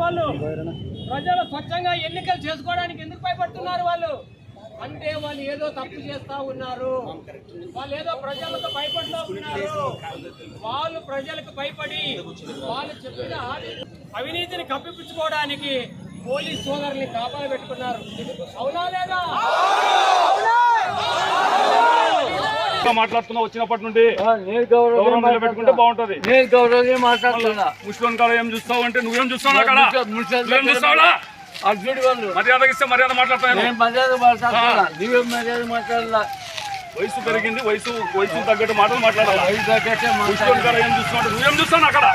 వాళ్ళు ప్రజలు స్వచ్ఛంగా ఎన్నికలు చేసుకోవడానికి ఎందుకు భయపడుతున్నారు వాళ్ళు? అంటే వాళ్ళు ఏదో తప్పు చేస్తా ఉన్నారు. వాళ్ళు ఏదో ప్రజలతో భయపడుతూ ఉన్నారు. వాళ్ళు ప్రజలకు భయపడి వాళ్ళు చెప్పిన అవినీతిని కప్పిపుచ్చుకోవడానికి పోలీస్ సోదరుల్ని కాపాడు పెట్టుకున్నారు అవునా లేదా? మాట్లాడుతున్నా వచ్చినప్పటి నుండి. నేను గౌరవం గౌరవం నిలబెట్టుకుంటే బాగుంటది. నేను గౌరవంగా మాట్లాడుతున్నా? ముస్లిం కాడ ఏం చూస్తావు అంటే నువ్వేం చూస్తావు అక్కడ చూస్తావులా? అర్జునుడి వాళ్ళు. మర్యాద ఇస్తే మర్యాద మాట్లాడతాను నేను. మర్యాద మాట్లాడుతున్నా. నువ్వేం మర్యాద మాట్లాడాలా వయసు పెరిగింది వయసు వయసు తగ్గట్టు మాటలు మాట్లాడాలి? దగ్గరే ముస్లిం కాడ ఏం చూస్తున్నావు నువ్వేం చూస్తావు అక్కడ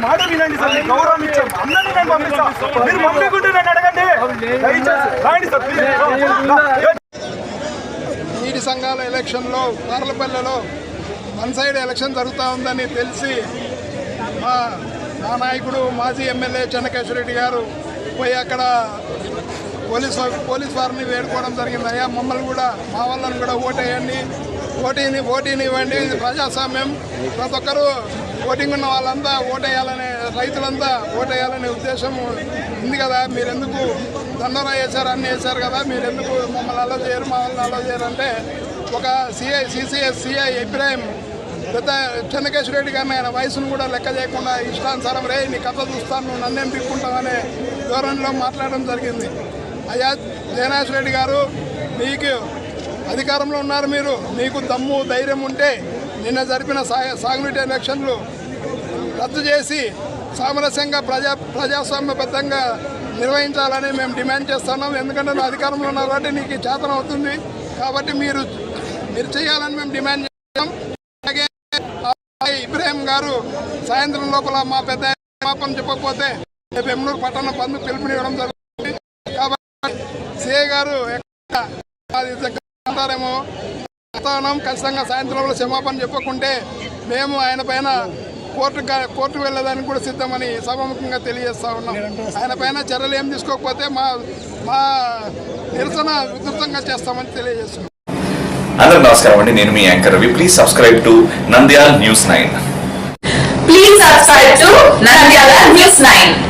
మాట వినండి సార్ గౌరవం ఇచ్చాం అందరినీ నేను పంపిస్తా మీరు పంపించుకుంటే నన్ను అడగండి రాయండి సార్ నీటి సంఘాల ఎలక్షన్లో పార్లపల్లెలో వన్ సైడ్ ఎలక్షన్ జరుగుతూ ఉందని తెలిసి మా మా నాయకుడు మాజీ ఎమ్మెల్యే చెన్నకేశ్వరరెడ్డి గారు పోయి అక్కడ పోలీస్ పోలీస్ వారిని వేడుకోవడం జరిగింది అయ్యా మమ్మల్ని కూడా మా వాళ్ళని కూడా ఓటేయండి. ఓటీని ఓటీని ఇవ్వండి ఇది ప్రజాస్వామ్యం. ప్రతి ఒక్కరూ ఓటింగ్ ఉన్న వాళ్ళంతా ఓటేయాలనే రైతులంతా ఓటేయాలనే ఉద్దేశం ఉంది కదా. మీరెందుకు ఎందుకు వేశారు అన్నీ వేశారు కదా. మీరెందుకు మమ్మల్ని అలో చేయరు మా వాళ్ళని అలో చేయరు అంటే ఒక సిఐ సిసిఎస్ సిఐ ఇబ్రాహిం పెద్ద చెన్నకేశ్వర రెడ్డి గారిని ఆయన వయసును కూడా లెక్క చేయకుండా ఇష్టానుసారం రే నీ కథ చూస్తాను నన్నేం పిక్కుంటావనే ధోరణిలో మాట్లాడడం జరిగింది. అయ్యా జయనాథ్ రెడ్డి గారు మీకు అధికారంలో ఉన్నారు మీరు. మీకు దమ్ము ధైర్యం ఉంటే నిన్న జరిపిన సా- సాగునీటి ఎలక్షన్లు రద్దు చేసి సామరస్యంగా ప్రజా ప్రజాస్వామ్యబద్ధంగా నిర్వహించాలని మేము డిమాండ్ చేస్తున్నాం. ఎందుకంటే నువ్వు అధికారంలో ఉన్నావు కాబట్టి నీకు చేతనం అవుతుంది. కాబట్టి మీరు మీరు చేయాలని మేము డిమాండ్ చేస్తాం అలాగే ఇబ్రాహిం గారు సాయంత్రం లోపల మా పెద్ద మాపం చెప్పకపోతే రేపు ఎమ్నూరు పట్టణ బంద్ పిలుపునివ్వడం జరుగుతుంది. సిఐ గారు ఉంటారేమో వాతావరణం ఖచ్చితంగా సాయంత్రంలో క్షమాపణ చెప్పకుంటే మేము ఆయన పైన కోర్టు కోర్టు వెళ్ళడానికి కూడా సిద్ధమని సభాముఖంగా తెలియజేస్తా ఉన్నాం. ఆయన పైన చర్యలు ఏం తీసుకోకపోతే మా మా నిరసన విస్తృతంగా చేస్తామని తెలియజేస్తున్నాం. అందరూ నమస్కారం అండి. నేను మీ anchor Ravi. Please subscribe to Nandyal news nine Please subscribe to Nandyala News 9.